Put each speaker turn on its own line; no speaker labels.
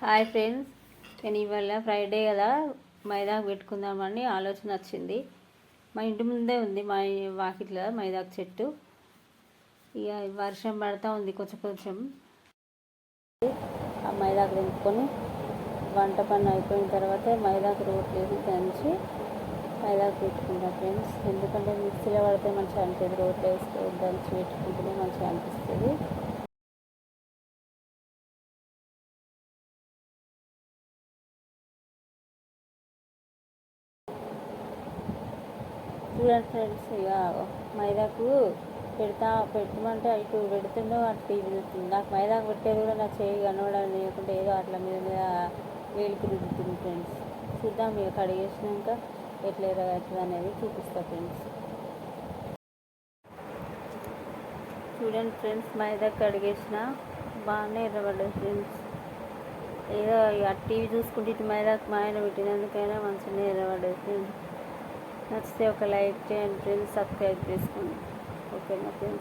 Hi friends. నేను ఇవాళ Friday కదా మైదాకు పెట్టుకుందామని ఆలోచన వచ్చింది. మా ఇంటి ముందే ఉంది మా వాకిట్లో మైదాకు చెట్టు. ఇక వర్షం పడతా ఉంది కొంచెం కొంచెం. ఆ మైదాకు తెంపుకొని వంట పని అయిపోయిన తర్వాత మైదాకు రోట్లు వేసి దంచి మైదాకు పెట్టుకుంటాం ఫ్రెండ్స్. ఎందుకంటే మిక్సీలో పడితే మంచిగా అనిపిస్తుంది రోట్లు వేసి దంచి పెట్టుకుంటేనే మంచిగా అనిపిస్తుంది. చూడండి ఫ్రెండ్స్ ఇక మైదాకు పెడతా పెట్టమంటే ఇటు పెడుతుండో అటు టీవీ చూస్తుంది నాకు మైదాకు పెట్టేది కూడా నా చేయి కనవడం లేకుంటే ఏదో అట్లా మీద మీద వేలికి రుద్దుతుంది ఫ్రెండ్స్. చూద్దాం ఇక కడిగేసినాక ఎట్లా ఎరగవుతుంది అనేది చూపిస్తా ఫ్రెండ్స్. చూడండి ఫ్రెండ్స్ మైదాకు కడిగేసిన బాగానే ఎర్రబడ్డది ఫ్రెండ్స్. ఏదో ఇక టీవీ చూసుకుంటే ఇటు మైదాకు మా ఆయన పెట్టినందుకైనా మంచిగానే ఎర్రబడ్డది ఫ్రెండ్స్. నచ్చితే ఒక లైక్ చేయండి ఫ్రెండ్స్ సబ్స్క్రైబ్ చేసుకోండి. ఓకేనా ఫ్రెండ్స్?